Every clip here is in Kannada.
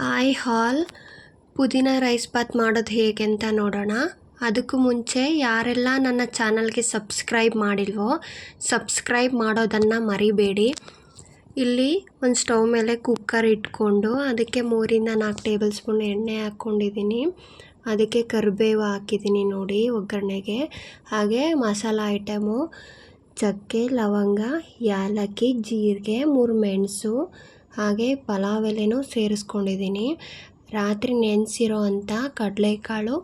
ಹಾಯ್ ಹಾಲ್. ಪುದೀನ ರೈಸ್ ಬಾತ್ ಮಾಡೋದು ಹೇಗೆ ಅಂತ ನೋಡೋಣ. ಅದಕ್ಕೂ ಮುಂಚೆ ಯಾರೆಲ್ಲ ನನ್ನ ಚಾನಲ್ಗೆ ಸಬ್ಸ್ಕ್ರೈಬ್ ಮಾಡಿಲ್ವೋ, ಸಬ್ಸ್ಕ್ರೈಬ್ ಮಾಡೋದನ್ನು ಮರಿಬೇಡಿ. ಇಲ್ಲಿ ಒಂದು ಸ್ಟವ್ ಮೇಲೆ ಕುಕ್ಕರ್ ಇಟ್ಕೊಂಡು ಅದಕ್ಕೆ ಮೂರಿಂದ ನಾಲ್ಕು ಟೇಬಲ್ ಸ್ಪೂನ್ ಎಣ್ಣೆ ಹಾಕ್ಕೊಂಡಿದ್ದೀನಿ. ಅದಕ್ಕೆ ಕರಿಬೇವು ಹಾಕಿದ್ದೀನಿ ನೋಡಿ ಒಗ್ಗರಣೆಗೆ. ಹಾಗೆ ಮಸಾಲ ಐಟಮು, ಚಕ್ಕೆ, ಲವಂಗ, ಯಾಲಕ್ಕಿ, ಜೀರಿಗೆ, ಮೂರು ಮೆಣಸು ಹಾಗೆ ಪಲಾವ್ ಎಲೆನೂ ಸೇರಿಸ್ಕೊಂಡಿದ್ದೀನಿ. ರಾತ್ರಿ ನೆನೆಸಿರೋ ಅಂಥ ಕಡಲೆಕಾಳು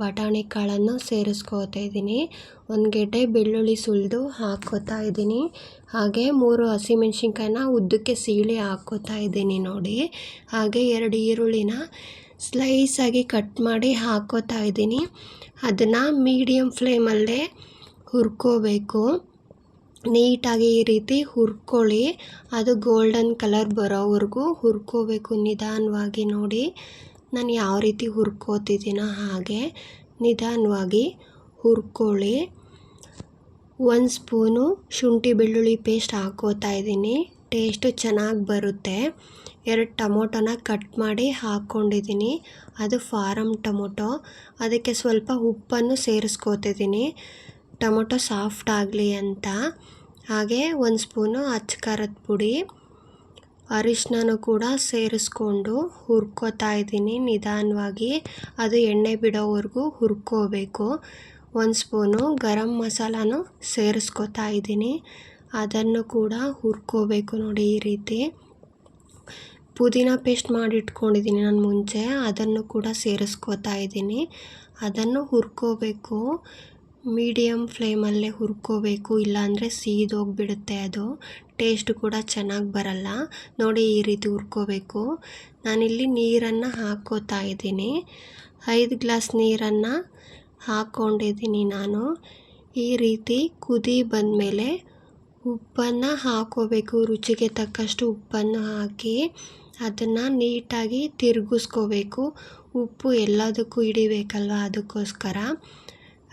ಬಟಾಣಿ ಕಾಳನ್ನು ಸೇರಿಸ್ಕೋತಾ ಇದ್ದೀನಿ. ಒಂದು ಗೆಡ್ಡೆ ಬೆಳ್ಳುಳ್ಳಿ ಸುಲಿದು ಹಾಕ್ಕೋತಾ ಇದ್ದೀನಿ. ಹಾಗೆ ಮೂರು ಹಸಿಮೆಣ್ಸಿನ್ಕಾಯಿನ ಉದ್ದಕ್ಕೆ ಸೀಳಿ ಹಾಕ್ಕೋತಾ ಇದ್ದೀನಿ ನೋಡಿ. ಹಾಗೆ ಎರಡು ಈರುಳ್ಳಿನ ಸ್ಲೈಸಾಗಿ ಕಟ್ ಮಾಡಿ ಹಾಕ್ಕೋತಾ ಇದ್ದೀನಿ. ಅದನ್ನು ಮೀಡಿಯಮ್ ಫ್ಲೇಮಲ್ಲೇ ಹುರ್ಕೋಬೇಕು. ನೀಟಾಗಿ ಈ ರೀತಿ ಹುರ್ಕೊಳ್ಳಿ. ಅದು ಗೋಲ್ಡನ್ ಕಲರ್ ಬರೋವರೆಗೂ ಹುರ್ಕೋಬೇಕು ನಿಧಾನವಾಗಿ ನೋಡಿ. ನಾನು ಯಾವ ರೀತಿ ಹುರ್ಕೋತಿದ್ದೀನೋ ಹಾಗೆ ನಿಧಾನವಾಗಿ ಹುರ್ಕೊಳ್ಳಿ. ಒಂದು ಸ್ಪೂನು ಶುಂಠಿ ಬೆಳ್ಳುಳ್ಳಿ ಪೇಸ್ಟ್ ಹಾಕೋತಾ ಇದ್ದೀನಿ. ಟೇಸ್ಟು ಚೆನ್ನಾಗಿ ಬರುತ್ತೆ. ಎರಡು ಟೊಮೊಟೊನ ಕಟ್ ಮಾಡಿ ಹಾಕ್ಕೊಂಡಿದ್ದೀನಿ ಅದು ಫಾರಮ್ ಟೊಮೊಟೊ. ಅದಕ್ಕೆ ಸ್ವಲ್ಪ ಉಪ್ಪನ್ನು ಸೇರಿಸ್ಕೋತಿದ್ದೀನಿ. ಟೊಮೊಟೊ ಸಾಫ್ಟ್ ಆಗಲಿ ಅಂತ. ಹಾಗೆ ಒಂದು ಸ್ಪೂನು ಅಚ್ಚ ಖಾರದ ಪುಡಿ ಅರಿಶಿನೂ ಕೂಡ ಸೇರಿಸ್ಕೊಂಡು ಹುರ್ಕೋತಾ ಇದ್ದೀನಿ ನಿಧಾನವಾಗಿ. ಅದು ಎಣ್ಣೆ ಬಿಡೋವರೆಗೂ ಹುರ್ಕೋಬೇಕು. ಒಂದು ಸ್ಪೂನು ಗರಂ ಮಸಾಲಾನು ಸೇರಿಸ್ಕೊತಾ ಇದ್ದೀನಿ. ಅದನ್ನು ಕೂಡ ಹುರ್ಕೋಬೇಕು ನೋಡಿ ಈ ರೀತಿ. ಪುದೀನ ಪೇಸ್ಟ್ ಮಾಡಿಟ್ಕೊಂಡಿದ್ದೀನಿ ನಾನು ಮುಂಚೆ, ಅದನ್ನು ಕೂಡ ಸೇರಿಸ್ಕೋತಾ ಇದ್ದೀನಿ. ಅದನ್ನು ಹುರ್ಕೋಬೇಕು. ಮೀಡಿಯಮ್ ಫ್ಲೇಮಲ್ಲೇ ಹುರ್ಕೋಬೇಕು, ಇಲ್ಲಾಂದರೆ ಸೀದೋಗಿಬಿಡುತ್ತೆ ಅದು. ಟೇಸ್ಟ್ ಕೂಡ ಚೆನ್ನಾಗಿ ಬರಲ್ಲ. ನೋಡಿ ಈ ರೀತಿ ಹುರ್ಕೋಬೇಕು. ನಾನಿಲ್ಲಿ ನೀರನ್ನು ಹಾಕೋತಾ ಇದ್ದೀನಿ. ಐದು ಗ್ಲಾಸ್ ನೀರನ್ನು ಹಾಕ್ಕೊಂಡಿದ್ದೀನಿ ನಾನು. ಈ ರೀತಿ ಕುದಿ ಬಂದಮೇಲೆ ಉಪ್ಪನ್ನು ಹಾಕೋಬೇಕು. ರುಚಿಗೆ ತಕ್ಕಷ್ಟು ಉಪ್ಪನ್ನು ಹಾಕಿ ಅದನ್ನು ನೀಟಾಗಿ ತಿರುಗಿಸ್ಕೋಬೇಕು. ಉಪ್ಪು ಎಲ್ಲದಕ್ಕೂ ಹಿಡಿಬೇಕಲ್ವ ಅದಕ್ಕೋಸ್ಕರ.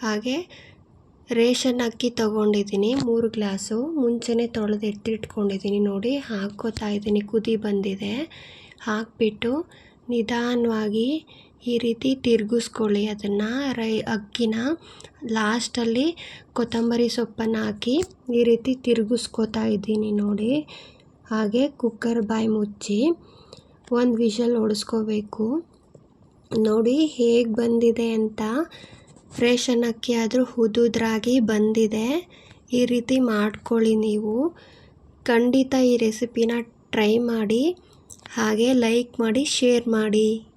ಹಾಗೆ ರೇಷನ್ ಅಕ್ಕಿ ತೊಗೊಂಡಿದ್ದೀನಿ, ಮೂರು ಗ್ಲಾಸು. ಮುಂಚೆನೆ ತೊಳೆದು ಎತ್ತಿಟ್ಕೊಂಡಿದ್ದೀನಿ ನೋಡಿ, ಹಾಕ್ಕೋತಾ ಇದ್ದೀನಿ, ಕುದಿ ಬಂದಿದೆ. ಹಾಕ್ಬಿಟ್ಟು ನಿಧಾನವಾಗಿ ಈ ರೀತಿ ತಿರುಗಿಸ್ಕೊಳ್ಳಿ ಅದನ್ನು. ರೈ, ಅಕ್ಕಿನ ಲಾಸ್ಟಲ್ಲಿ ಕೊತ್ತಂಬರಿ ಸೊಪ್ಪನ್ನು ಹಾಕಿ ಈ ರೀತಿ ತಿರುಗಿಸ್ಕೊತಾ ಇದ್ದೀನಿ ನೋಡಿ. ಹಾಗೆ ಕುಕ್ಕರ್ ಬಾಯಿ ಮುಚ್ಚಿ ಒಂದು ವಿಷಲ್ ಹೊಡೆಸ್ಕೋಬೇಕು ನೋಡಿ ಹೇಗೆ ಬಂದಿದೆ ಅಂತ ರೇಷನ್ ಅಕ್ಕಿ ಆದರೂ ಹುದುದ್ರಾಗಿ ಬಂದಿದೆ. ಈ ರೀತಿ ಮಾಡ್ಕೊಳ್ಳಿ ನೀವು. ಖಂಡಿತ ಈ ರೆಸಿಪಿನ ಟ್ರೈ ಮಾಡಿ. ಹಾಗೆ ಲೈಕ್ ಮಾಡಿ, ಶೇರ್ ಮಾಡಿ.